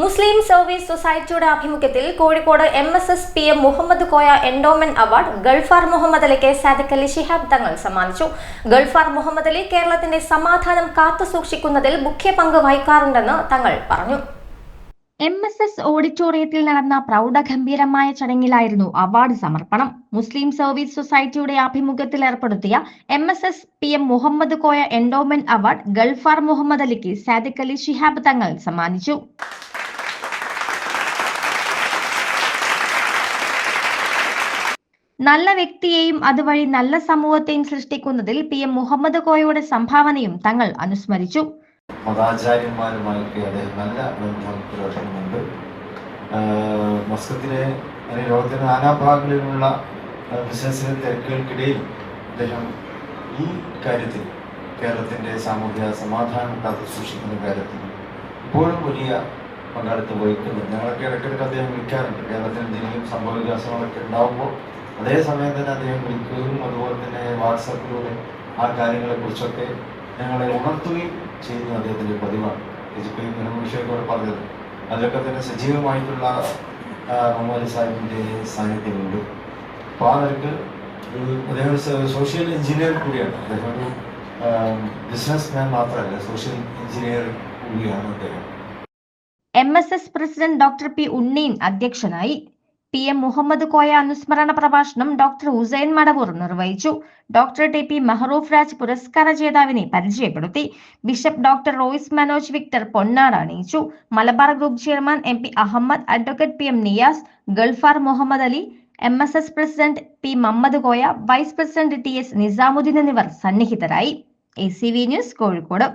മുസ്ലിം service സൊസൈറ്റിയുടെ ആഭിമുഖ്യത്തിൽ Kozhikode M S S P M Muhammad Koya endowment award Galfar Muhammad അലിക്ക് Sadiq Ali Shihab Thangal സമ്മാനിച്ചു. ഗൾഫാർ മുഹമ്മദ് അലി കേരളത്തിന്റെ സമാധാനം കാത്തുസൂക്ഷിക്കുന്നതിൽ മുഖ്യ പങ്ക് വഹിക്കാറുണ്ടെന്ന് തങ്ങൾ പറഞ്ഞു. എം എസ് എസ് ഓഡിറ്റോറിയത്തിൽ നടന്ന പ്രൗഢഗംഭീരമായ ചടങ്ങിലായിരുന്നു അവാർഡ് സമർപ്പണം. മുസ്ലിം സർവീസ് സൊസൈറ്റിയുടെ ആഭിമുഖ്യത്തിൽ ഏർപ്പെടുത്തിയ M S S P M Muhammad Koya endowment award Galfar Muhammad അലിക്ക് Sadiq Ali Shihab Thangal സമ്മാനിച്ചു. നല്ല വ്യക്തിയെയും അതുവഴി നല്ല സമൂഹത്തെയും സൃഷ്ടിക്കുന്നതിൽ പി എം മുഹമ്മദ് കോയയുടെ സംഭാവനയും തങ്ങൾ അനുസ്മരിച്ചു. മതാചാര്യന്മാരുമായൊക്കെ അദ്ദേഹം നല്ല ബന്ധം പുലർത്തുന്നുണ്ട്. മസ്കത്തിലെ അല്ലെങ്കിൽ നാനാഭാഗങ്ങളിലുള്ള ബിസിനസ്സിലെ തിരക്കുകൾക്കിടയിൽ അദ്ദേഹം ഈ കാര്യത്തിൽ കേരളത്തിന്റെ സാമൂഹ്യ സമാധാനം കാത്തു സൂക്ഷിക്കുന്ന കാര്യത്തിൽ ഇപ്പോഴും വലിയ പങ്കാളിത്തം വഹിക്കുന്നുണ്ട്. ഞങ്ങളൊക്കെ ഇടയ്ക്കിടയ്ക്ക് അദ്ദേഹം വിളിക്കാറുണ്ട്. കേരളത്തിൽ എന്തെങ്കിലും സംഭവ വികാസങ്ങളൊക്കെ ഉണ്ടാകുമ്പോൾ അതേസമയം തന്നെ അദ്ദേഹം വിളിക്കുകയും അതുപോലെ തന്നെ വാട്സപ്പിലൂടെ ആ കാര്യങ്ങളെക്കുറിച്ചൊക്കെ ഞങ്ങളെ ഉണർത്തുകയും ചെയ്യുന്ന അദ്ദേഹത്തിന്റെ പതിവാണ്. ഇങ്ങനെ വിഷയമൊക്കെ പറഞ്ഞത്. അതിലൊക്കെ തന്നെ സജീവമായിട്ടുള്ള ആ, സാഹിബിന്റെ സാന്നിധ്യമുണ്ട്. അപ്പോൾ ആ നിലയ്ക്ക് ഒരു അദ്ദേഹം സോഷ്യൽ എഞ്ചിനീയർ കൂടിയാണ്. അദ്ദേഹം ഒരു ബിസിനസ് മാൻ മാത്രമല്ല സോഷ്യൽ എഞ്ചിനീയർ കൂടിയാണ് അദ്ദേഹം. M S S president doctor P Unneen അധ്യക്ഷനായി പി എം മുഹമ്മദ് കോയ അനുസ്മരണ പ്രഭാഷണം ഡോക്ടർ ഹുസൈൻ മടവൂർ നിർവഹിച്ചു. Doctor T P Mehroof Raj പുരസ്കാര ജേതാവിനെ പരിചയപ്പെടുത്തി. Bishop doctor Royce Manoj Victor പൊന്നാട് അണിയിച്ചു. Malabar group chairman M P Ahmed advocate P M Niyas Gulfar Muhammad Ali M S S president P Mammad Koya vice president T S Nizamuddin എന്നിവർ സന്നിഹിതരായി. A C V news Kozhikode.